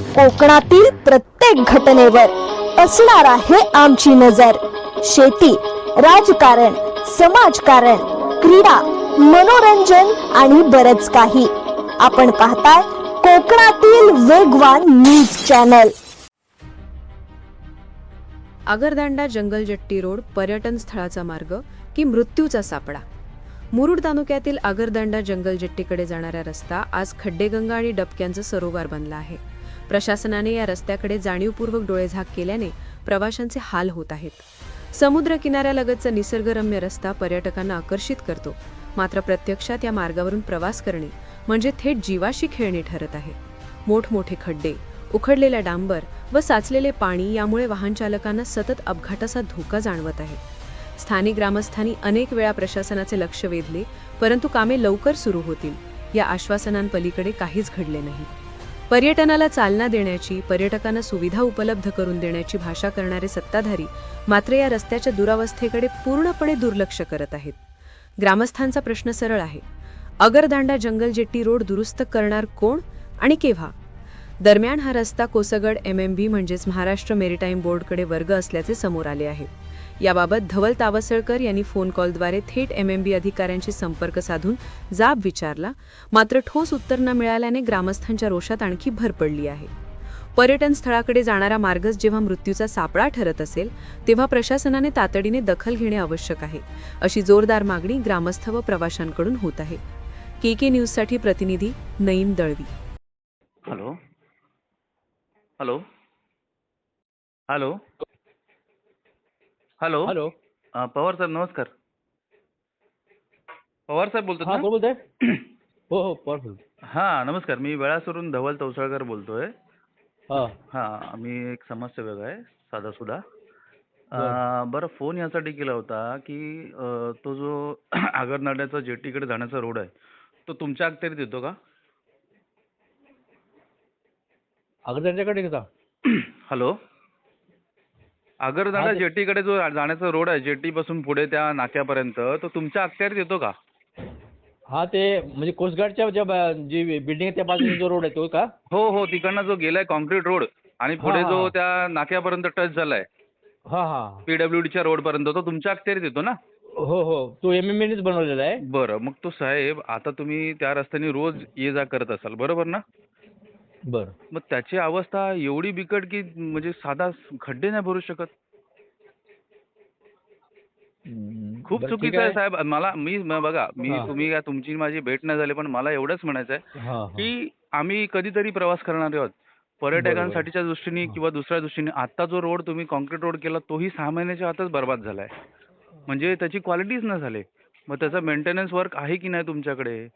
कोकणातील प्रत्येक घटनेवर असणार आहे आमची नजर. शेती राजकारण समाजकारण क्रीडा मनोरंजन आणि बरच काही. आपण पाहताय कोकणातील वेगवान news channel. Agardanda Jangaljetty road पर्यटन स्थळाचा मार्ग की मृत्यूचा सापडा. मुरुड तालुक्यातील आगरदांडा जंगलजट्टीकडे जाणारा रस्ता आज खड्डेगंगा आणि डबक्यांचं सरोवर बनला आहे. प्रशासनाने या रस्त्याकडे जाणीवपूर्वक डोळेझाक केल्याने प्रवाशांचे हाल होत आहेत. समुद्र किनाऱ्यालगतचा निसर्गरम्य रस्ता पर्यटकांना आकर्षित करतो. मात्र प्रत्यक्षात या मार्गावरून प्रवास करणे म्हणजे थेट जीवाशी खेळणे ठरत आहे. मोठमोठे खड्डे उखडलेल्या डांबर व साचलेले पाणी यामुळे वाहन चालकांना सतत अपघाताचा धोका जाणवत आहे. स्थानिक ग्रामस्थांनी अनेक वेळा प्रशासनाचे लक्ष वेधले परंतु कामे लवकर सुरू होतील. या आश्वासनांपलीकडे काहीच घडले नाही. पर्यटनाला चालना देण्याची पर्यटकांना सुविधा उपलब्ध करून देण्याची भाषा करणारे सत्ताधारी मात्र या रस्त्याच्या दुरावस्थेकडे पूर्णपणे दुर्लक्ष करत आहेत. ग्रामस्थांचा प्रश्न सरळ आहे. अगरदांडा जंगल जेट्टी रोड दुरुस्त करणार कोण आणि केव्हा? दरम्यान हा रस्ता कोसगड एम एम बी म्हणजेच महाराष्ट्र मेरीटाईम बोर्डकडे वर्ग असल्याचे समोर आले आहे. याबाबत धवल तावसळकर यांनी फोन कॉलद्वारे थेट एम एम बी अधिकाऱ्यांशी संपर्क साधून जाब विचारला. मात्र ठोस उत्तर न मिळाल्याने ग्रामस्थांच्या रोषात आणखी भर पडली आहे. पर्यटन स्थळाकडे जाणारा मार्गच जेव्हा मृत्यूचा सापळा ठरत असेल तेव्हा प्रशासनाने तातडीने दखल घेणे आवश्यक आहे अशी जोरदार मागणी ग्रामस्थ व प्रवाशांकडून होत आहे. के के न्यूजसाठी प्रतिनिधी Naeem Dalvi. Hello. Hello. Hello. Hello. Hello. अ, पवार साहेब नमस्कार. पवार साहेब हा कोण बोलताय? हो हो पॉवरफुल ना हा नमस्कार. मी वेळासरून धवल तवसळकर बोलतोय. हा. हा मी एक समाजसेवक आहे साधा सुधा. बरं. फोन यासाठी केला होता की अ, तो जो आगरनाड्याचा जेटीकडे जाण्याचा रोड आहे तो तुमच्या अखत्यारीत येतो का? अगं त्यांच्याकडे का? हॅलो. आगरदांडा ते- जेटीकडे जो जाण्याचा रोड आहे जेटी पासून पुढे त्या नाक्यापर्यंत तो तुमच्या अखत्यारीत येतो का? हा ते म्हणजे कोस्टगार्डच्या ज्या बा- जी बिल्डिंग आहे त्या बाजूने जो रोड आहे तो का? हो हो तिकडनं जो गेलाय कॉन्क्रीट रोड आणि पुढे हा, जो. त्या नाक्यापर्यंत टच झालाय. हा हा. पीडब्ल्यूडीच्या रोड पर्यंत तो तुमच्या अखत्यारीत येतो ना? हो हो. तो एम एम एनेच बनवलेला आहे. बरं मग तो साहेब आता तुम्ही त्या रस्त्याने रोज ये जा करत असाल बरोबर ना? बरं. मग त्याची अवस्था एवढी बिकट की म्हणजे साधा खड्डे नाही भरू शकत. हम्म, खूप बरं, ठीक चुकीचं आहे. साहेब. मला मी बघा मी हा. तुम्ही काय तुमची माझी भेट नाही झाली पण मला एवढंच म्हणायचं आहे हा हा. की आम्ही कधीतरी प्रवास करणार आहोत. पर्यटकांसाठीच्या दृष्टीने हा. किंवा दुसऱ्या दृष्टीने आता जो रोड तुम्ही कॉन्क्रीट रोड केला तोही सहा महिन्याच्या आतच बर्बाद झालाय. म्हणजे त्याची क्वालिटीच न झाली. मग त्याचा मेंटेनन्स वर्क आहे की नाही तुमच्याकडे?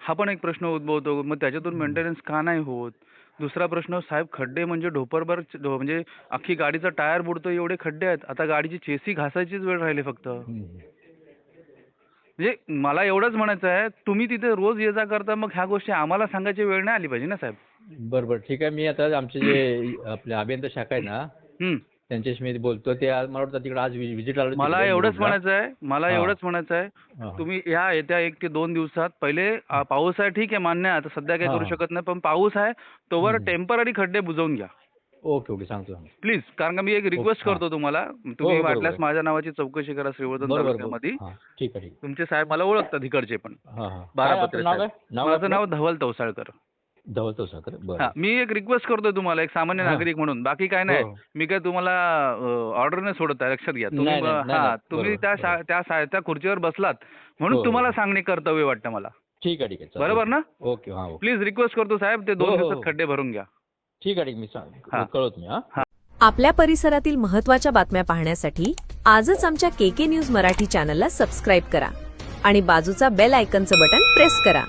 हा पण एक प्रश्न उद्भवतो. मग त्याच्यातून मेंटेनन्स का नाही होत? दुसरा प्रश्न साहेब खड्डे म्हणजे ढोपरभर म्हणजे अख्खी गाडीचा टायर बुडतो एवढे खड्डे आहेत. आता गाडीची चेसी घासायचीच वेळ राहिली फक्त. म्हणजे मला एवढंच म्हणायचं आहे तुम्ही तिथे रोज ये जा करता मग ह्या गोष्टी आम्हाला सांगायची वेळ नाही आली पाहिजे ना साहेब? बरं बरं ठीक आहे मी आता आमचे जे आपले अभियंता शाखा आहे ना हम्म. त्यांच्याशी मी बोलतो ते आज मला वाटतं तिकडे आज व्हिजिट आलं मला एवढंच. म्हणायचं आहे मला. एवढंच म्हणायचं आहे. तुम्ही ह्या येत्या एक ते दोन दिवसात पहिले पाऊस आहे ठीक आहे मान्य आहे आता सध्या काही. करू शकत नाही पण पाऊस आहे तोवर. टेंपररी खड्डे बुजवून घ्या ओके ओके सांगतो. प्लीज कारण का मी एक रिक्वेस्ट. करतो तुम्हाला हो, तुम्ही हो, वाटल्यास. माझ्या नावाची चौकशी करा श्रीवर्धन तालुक्यामध्ये आहे. तुमचे साहेब मला ओळखतात इकडचे पण बारा पत्रे माझं? नाव धवल तवसाळकर हा मी एक रिक्वेस्ट करतोय तुम्हाला एक सामान्य हा. नागरिक म्हणून बाकी काय नाही हो. मी काय तुम्हाला ऑर्डर नाही सोडत आहे लक्षात घ्या तुम्ही नाही, नाही, नाही, हा नाही. तुम्ही बरोबर, त्या शा- बरोबर. त्या शा- त्या खुर्चीवर बसलात हो, म्हणून हो. तुम्हाला सांगणे कर्तव्य वाटतं मला ठीक आहे ठीक आहे चालेल. बरोबर ना ओके हा ओके प्लीज रिक्वेस्ट करतो साहेब ते हो, दोन हो, दिवसात हो. खड्डे भरून घ्या ठीक आहे ठीक आहे, मी हा. सांग कळवतो मी हा आपल्या परिसरातील महत्त्वाच्या बातम्या पाहण्यासाठी आजच आमच्या के के न्यूज मराठी चॅनलला सबस्क्राईब करा आणि बाजूचा बेल आयकनचं बटन प्रेस करा